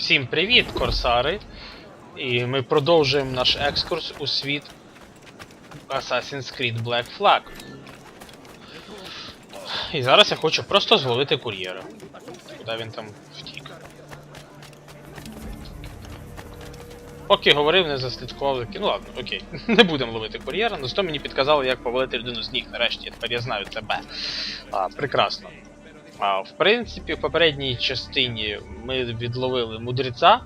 Всім привіт, корсари! І ми продовжуємо наш екскурс у світ Assassin's Creed Black Flag. І зараз я хочу просто зловити кур'єра. Куди він там втік? Поки говорив, не заслідкував за Ну ладно, окей. Не будемо ловити кур'єра, але зато мені підказали, як повалити людину з ніг нарешті. Тепер я знаю тебе. А, прекрасно. А, в принципі, в попередній частині ми відловили мудреця.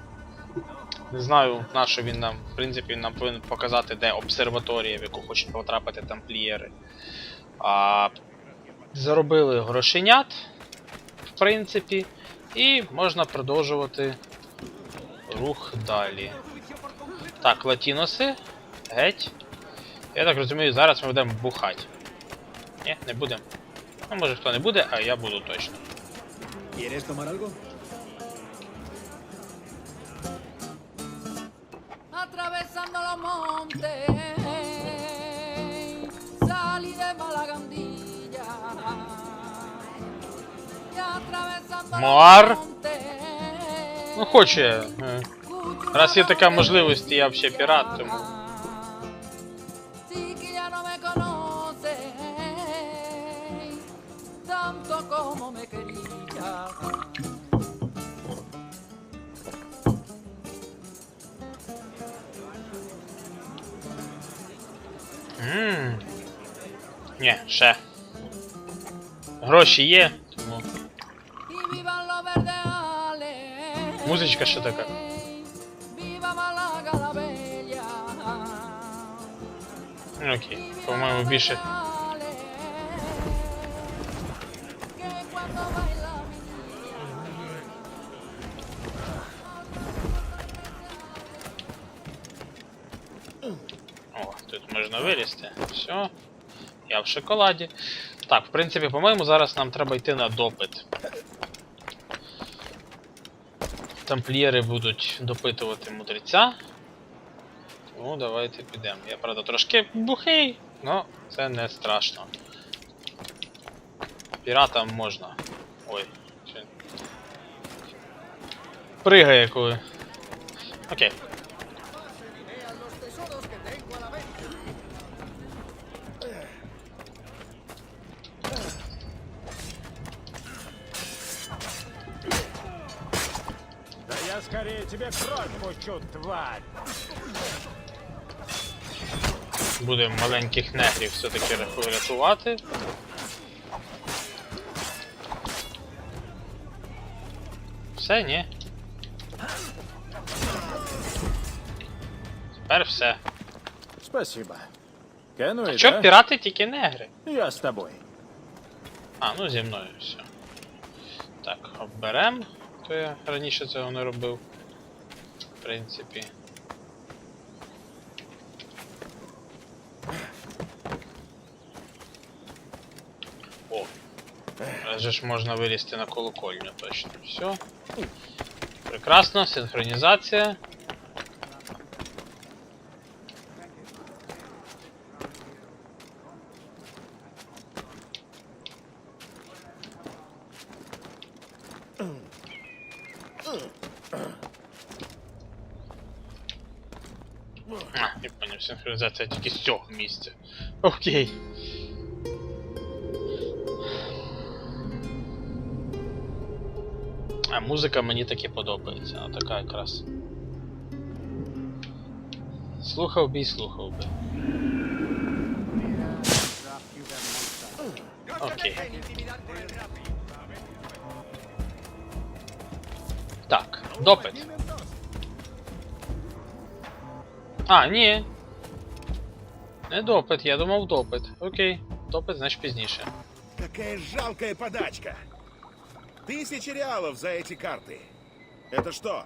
Не знаю, на що він нам. В принципі, нам повинен показати, де обсерваторія, в яку хочуть потрапити тамплієри. А, заробили грошенят, в принципі, і можна продовжувати рух далі. Так, латіноси. Геть. Я так розумію, зараз ми будемо бухати. Ні, не будемо. Ну, може хто не буде, а я буду точно. ¿Quieres tomar algo? atravesando los montes, salí de Malagandilla y atravesando. Ну, хоче. е, Раз є така можливість, я взагалі пірат, тому. Ні, ще. Гроші є, тому. Музичка ще така. Ну, Окей, по-моєму, більше. О, тут можна вилізти. Все. Я в шоколаді. Так, в принципі, по-моєму, зараз нам треба йти на допит. Тамплієри будуть допитувати мудреця. Тому давайте підемо. Я, правда, трошки бухий, але це не страшно. Піратам можна. Ой. Пригає коли. Окей. Скорее тебе кровь пущу, тварь! Будемо маленьких негрів все-таки рятувати. Все, ні. Тепер все. Спасибо. Кенуи, Що да? пірати тільки негри? Я с тобой. А, ну зі мною все. Так, оберем. То я раніше цього не робив. В принципі. О. Вже ж можна вилізти на колокольню точно. Все. Прекрасно, синхронізація. А, я понял, синхронізація тільки з цього місця. Окей. А музика мені таки подобається, вона така якраз. Слухав би і слухав би. Окей. Так, допит. А, ні. Не допит, я думав допит. Окей. Допит, значить пізніше. Какая жалкая подачка. Тысячи реалов за эти карты. Это что,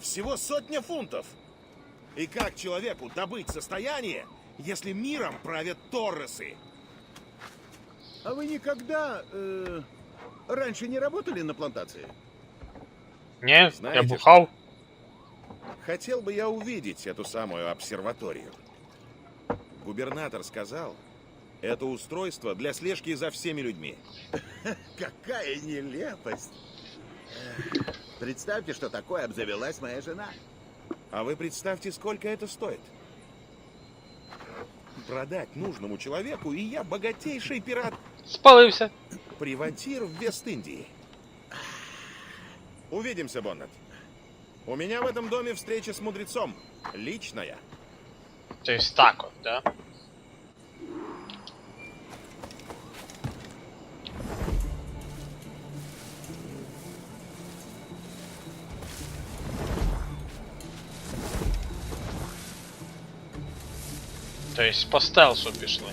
всего сотня фунтов? И как человеку добыть состояние, если миром правят Торресы? А вы никогда э, раньше не работали на плантации? Ні, я Знаєте, бухав. Хотел бы я увидеть эту самую обсерваторию. Губернатор сказал, это устройство для слежки за всеми людьми. Какая нелепость! Представьте, что такое обзавелась моя жена. А вы представьте, сколько это стоит. Продать нужному человеку, и я богатейший пират Спалився. Приватир в Вест-Индии. Увидимся, Боннет. У меня в этом доме встреча с мудрецом. Личная. То есть так вот, да? То есть по стелсу пішли.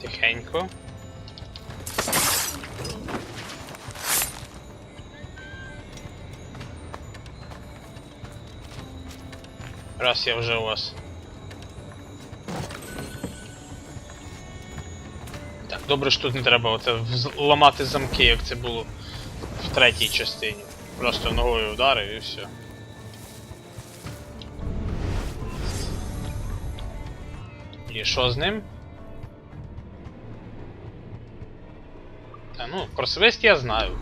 Тихенько. Раз я вже у вас. Так, добре, що тут не треба оце ламати замки, як це було в третій частині. Просто ногою ударив і все. І що з ним? Ну, про свист я знаю.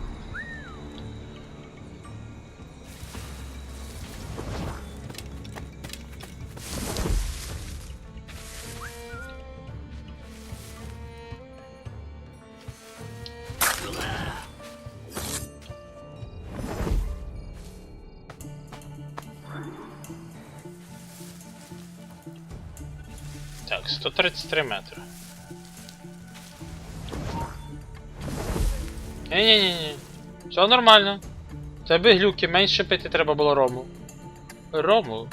Так, 133 метри. Ні-ні-ні. Все нормально. Тебе глюки, менше пити треба було рому. Рому.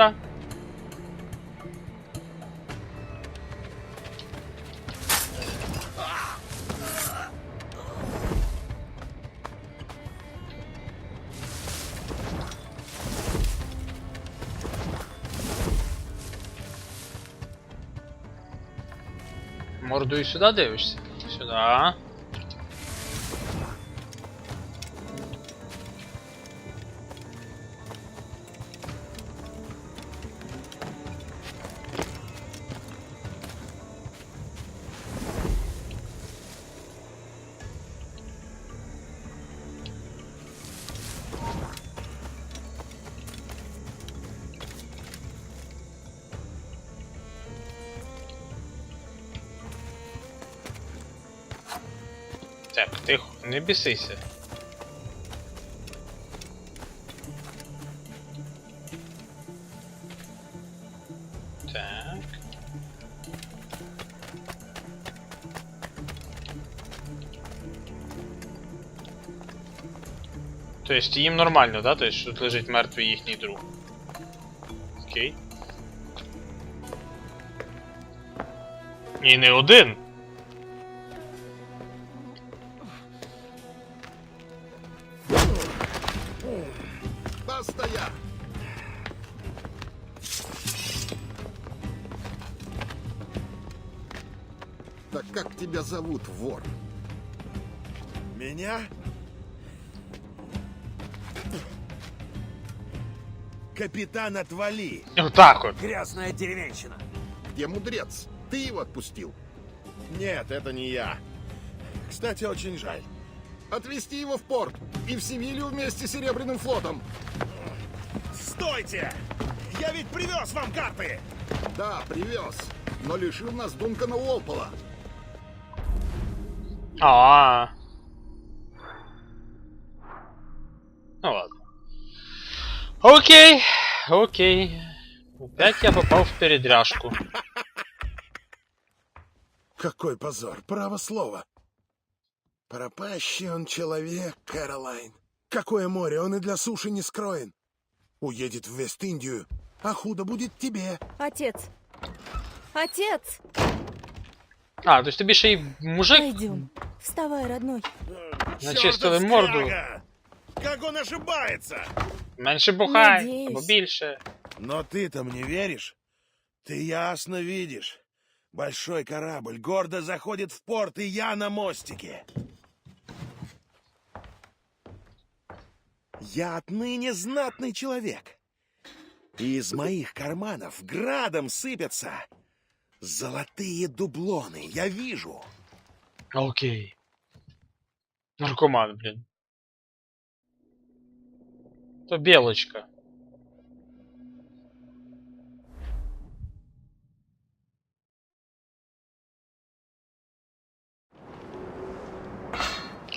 это? Морду и сюда дивишься? Сюда. Не. Так. Тобто їм нормально, да? Тобто тут лежить мертвий їхній друг. Окей. І не один. Зовут, вор? Меня? Капитан, отвали! Отак от. Грязная деревенщина. Где мудрец? Ты его отпустил. Нет, это не я. Кстати, очень жаль. Отвезти его в порт и в Севилью вместе с Серебряным флотом. Стойте! Я ведь привез вам карты! Да, привез. Но лишил нас Дункана Уолпола. А. Ну ладно. Окей. окей. Опять я попав в передряжку. Какой позор, право слово. Пропащий он человек, Кэролайн. Какое море, он и для суши не скроен. Уедет в Вест-Индию, а худо будет тебе. Отец! Отец! А, то есть тобі ще й мужик Пойдем. Вставай, родной. начистили Чёртов морду. скряга! Как он ошибается! Менше бухай, Надіюсь. або більше. Но ты-то мне веришь? Ты ясно видишь. Большой корабль гордо заходит в порт, и я на мостике. Я отныне знатный человек. И из моих карманов градом сыпятся золотые дублоны. Я вижу. Окей. Наркоман, блін. То білочка.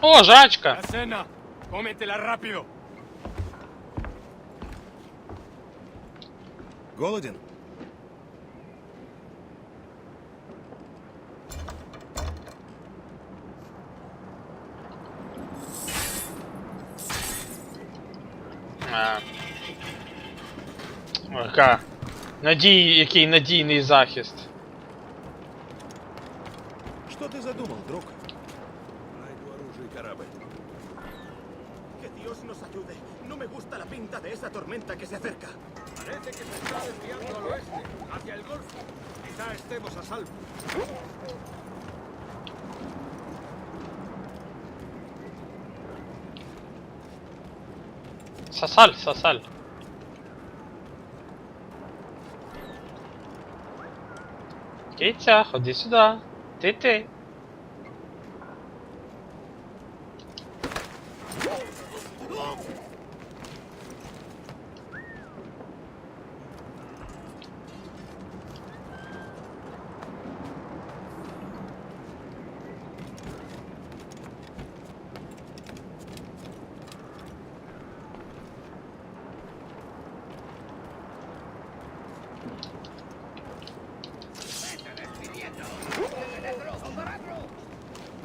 О, жачка! Голоден? А. Яка. Надій, який надійний захист. Что ты задумал, друг? Найду оружие и корабль. Que Dios nos ayude. No me gusta la pinta de esa tormenta que se acerca. Parece que se está desviando al oeste, hacia el golfo. Quizá estemos a salvo. Сосаль, sal. Китя, ходи сюди. Ти ти.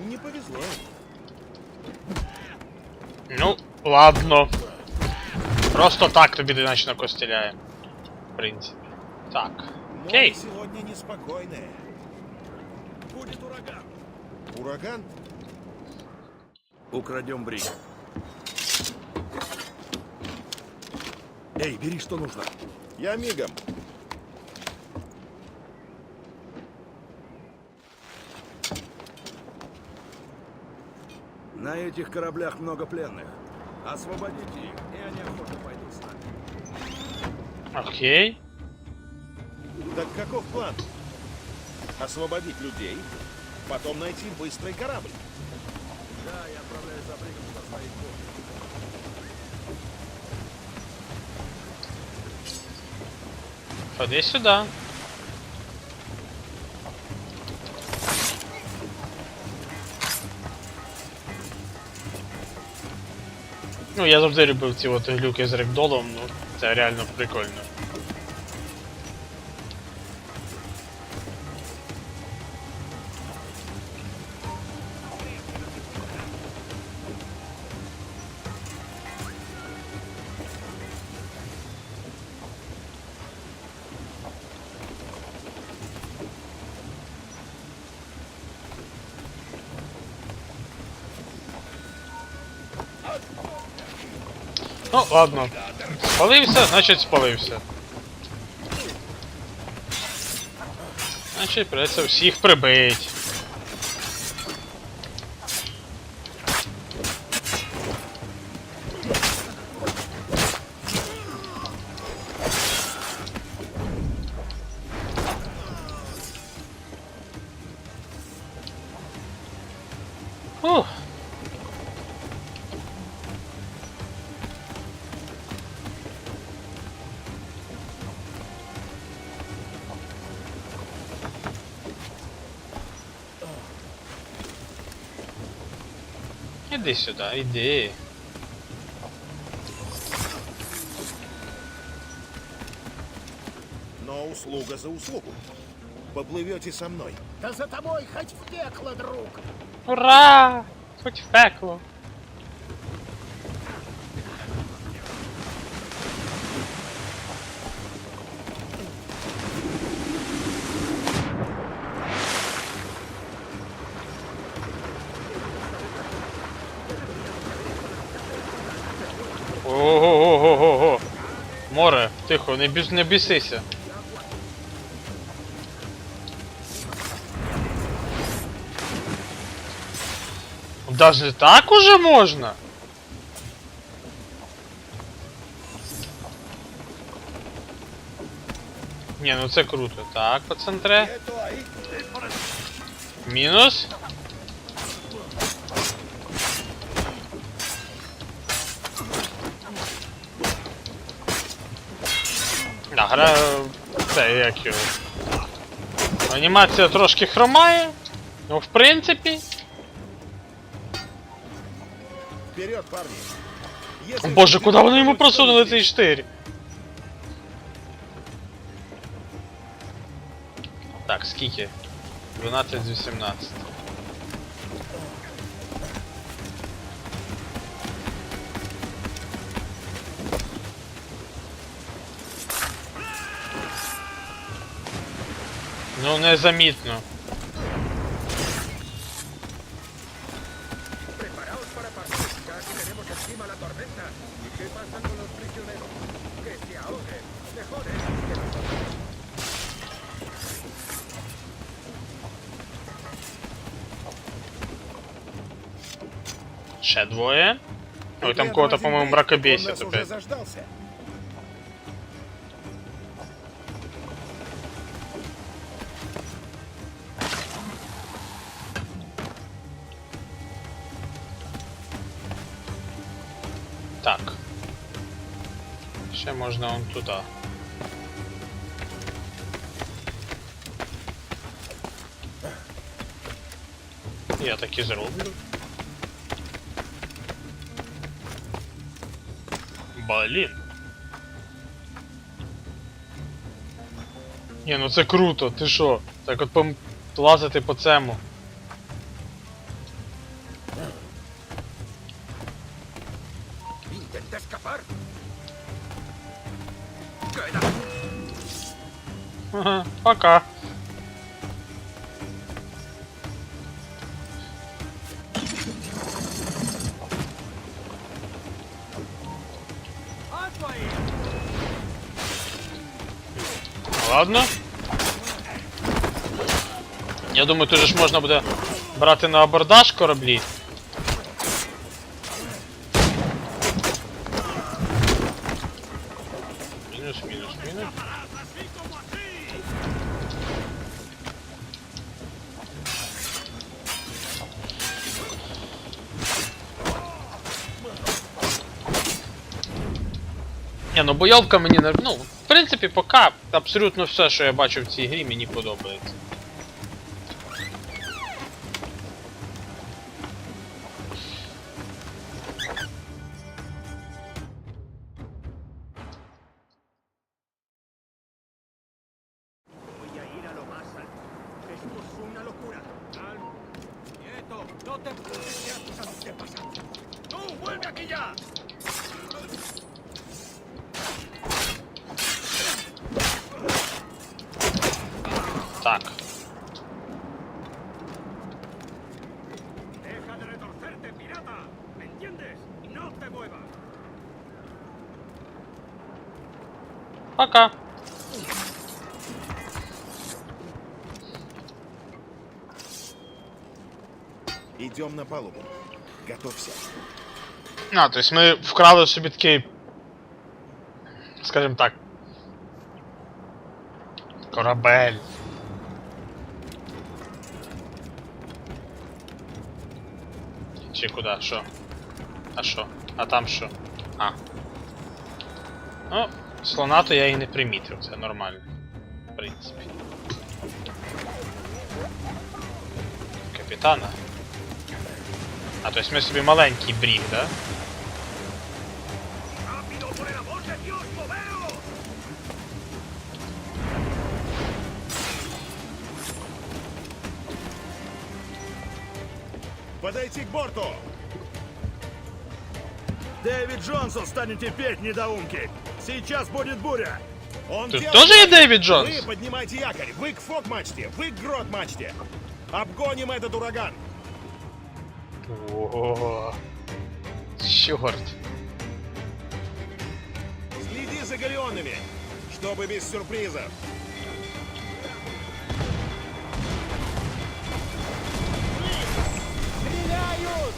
Не повезло. Ну, ладно. Просто так тобі іначе накостеляє. В принципі. Так. Море Окей. сегодня неспокойное. Будет ураган. Ураган? Украдем брик. Эй, бери, что нужно. Я мигом. На этих кораблях много пленных. Освободите их, и они охотно пойдут с нами. Окей. Так каков план? Освободить людей, потом найти быстрый корабль. Да, я отправляюсь за бригом со своих гор. Ходи сюди. Ну, я завжди любив ці от глюки з рекдолом, ну, це реально прикольно. Ну, ладно. Спалився, значить спалився. Значить, придеться всіх прибить. Іди сюди, іди. но услуга за услугу. Поплывете со мной. Да за тобой хоть в пекло, друг! Ура! Хоть в пекло. Тихо, не, біс, не бісися. Даже так уже можно? Не, ну це круто. Так, по центре. Мінус. Да, гра. Це як його. Анімація трошки хромає. Ну, в принципі. Вперед, парни. Если Боже, куди вони йому просунули цей штирь? Так, скільки? 12 з 18. Ну незамітно. Ще двоє. Ой, там кого-то, по-моему, мракобесит опять. Можна он туди. Я так і зроблю. Блін. Ні, ну це круто, ти що? Так от пом... лазити по цьому. Ага, пока. Ладно. Я думаю, тут же ж можна буде брати на абордаж кораблі. Бойовка мені не. Ну, в принципі, поки абсолютно все, що я бачу в цій грі, мені подобається. Идем на палубу. Готовься. А, то есть ми вкрали собі такий. Скажімо так. Корабель. Чи куди? Що? А що? А там що? А. Ну, слона то я і не примітив, це нормально. В принципі. Капітана. А, то есть мы себе маленький брік, да? Подойти к борту! Дэвид Джонсон станет петь, недоумки! Сейчас будет буря! Он Тут тоже и Дэвид Джонс? Вы поднимайте якорь, вы к фок-мачте, вы к грот-мачте! Обгоним этот ураган! О, чорт. Следи за галеонами, чтобы без сюрпризов. Стреляют!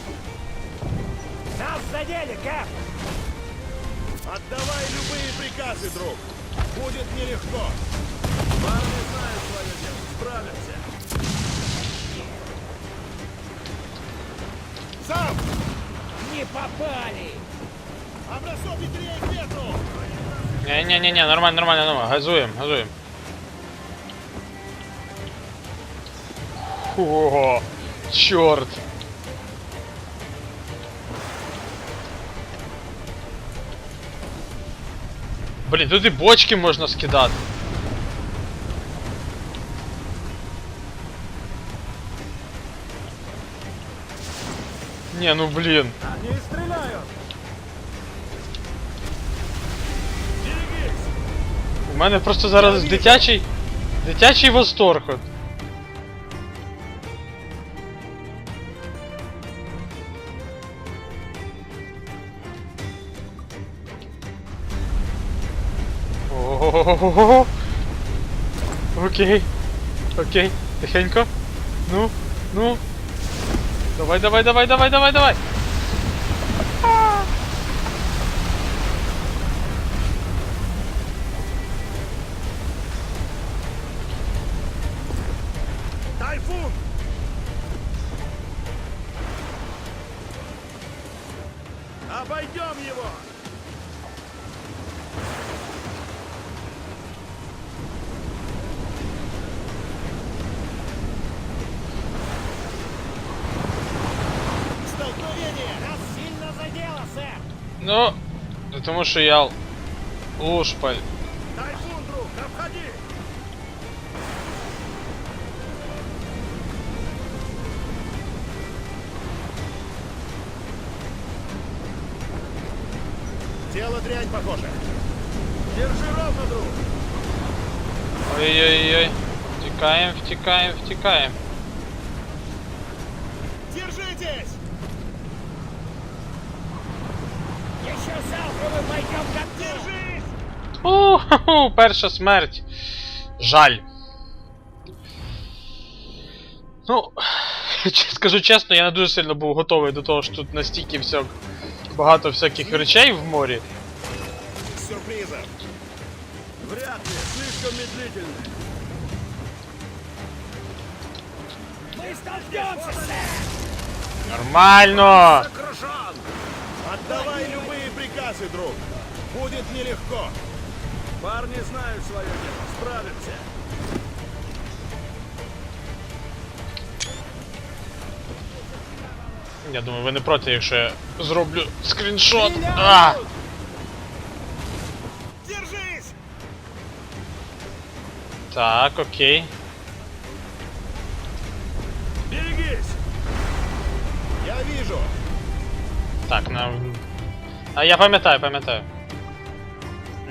Нас задели, Кэп! Отдавай любые приказы, друг. Будет нелегко. Парни знают свое дело, справятся. Сам! Не попали! А бросок ветрее к ветру! Не-не-не, нормально, нормально, нормально. Газуємо, газуємо. О, чорт. Блін, тут і бочки можна скидати. Не, ну стреляют! У мене просто зараз дитячий. Дитячий восторг. От. Ого-го-го-го-го. Окей. Окей. Тихенько. Ну, ну. Давай, давай, давай, давай, давай, давай. Обойдем его! Ну, тому що я лушпаль. Тайфун, друг, обходи! Тело дрянь похоже. Держи ровно, друг! Ой-ой-ой. Втікаємо, втікаємо, втікаємо. О, перша смерть. Жаль. Ну, скажу чесно, я не дуже сильно був готовий до того, що тут настільки всяк... багато всяких речей в морі. Без сюрпризов. Вряд ли, слишком медлительно. Мы столкнемся, сэр! Нормально! Сокрушен! Отдавай любые приказы, друг. Будет нелегко. Парни знают свое дело, справятся. Я думаю, ви не проти, якщо я зроблю скріншот. А! Держись! Так, окей. Берегись! Я вижу. Так, на. А я пам'ятаю, пам'ятаю.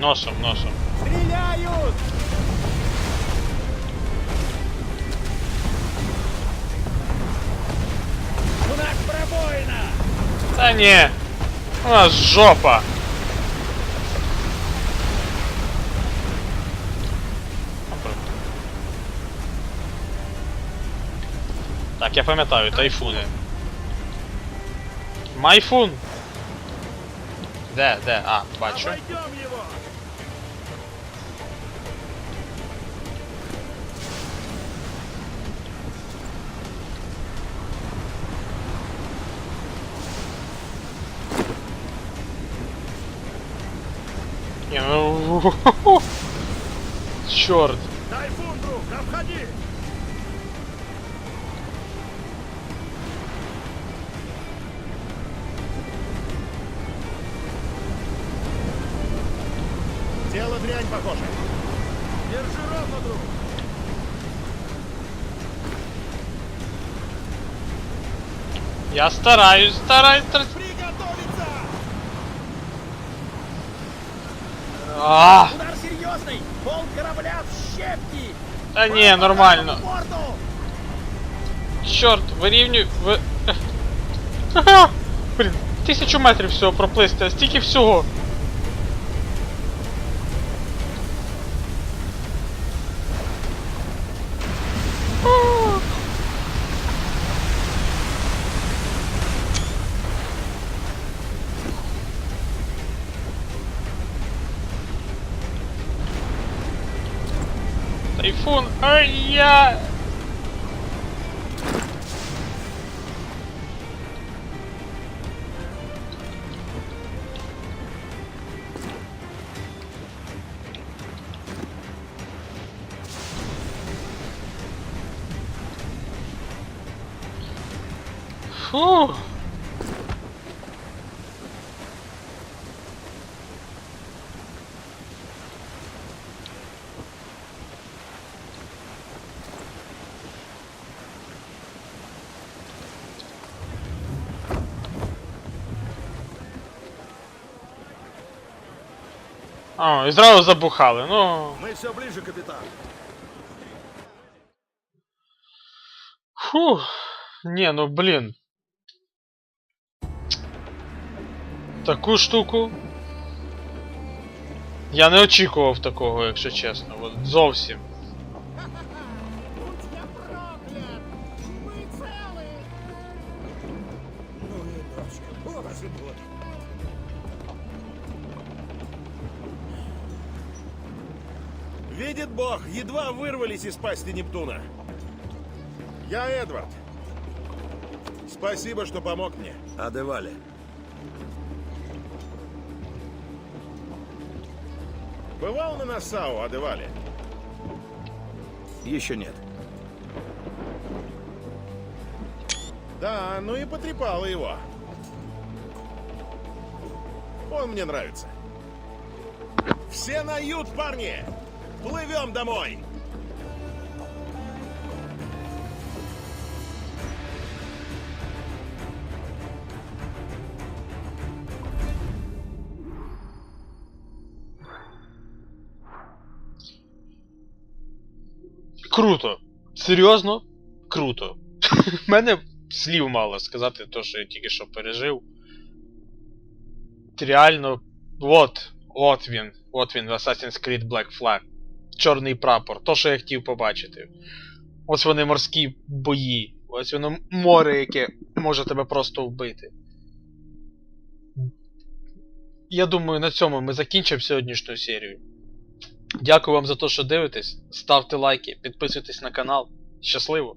Носом, носом. Стреляют! У нас пробоина! Та ні. У нас жопа. Так, я пам'ятаю, тайфуни. Майфун! Де, де? А, бачу. Чорт. Тайфун, друг, обходи! Тело дрянь похоже. Держи ровно, друг! Я стараюсь, стараюсь, стараюсь. А, Удар серьезный! Пол корабля в щепки! та не, нормально. Черт, вирівнюй. Ви... Ха-ха! Блін, тисячу метрів всього проплисти, а стільки всього. Тайфун, ай я. О, і зразу забухали, ну. Ми все ближе, капітан. Фу. Не, ну блін. Таку штуку. Я не очікував такого, якщо чесно. От зовсім. Видит Бог, едва вырвались из пасти Нептуна. Я Эдвард. Спасибо, что помог мне. Адевали. Бывал на Нассау, Адевале? Еще нет. Да, ну и потрепало его. Он мне нравится. Все на ют, парни! Плывем домой! Круто. Серйозно? Круто. В мене слів мало сказати то, що я тільки що пережив. Реально. От. От він. От він, Assassin's Creed Black Flag. Чорний прапор. То, що я хотів побачити. Ось вони морські бої. Ось воно море, яке може тебе просто вбити. Я думаю, на цьому ми закінчимо сьогоднішню серію. Дякую вам за те, що дивитесь. Ставте лайки, підписуйтесь на канал. Щасливо!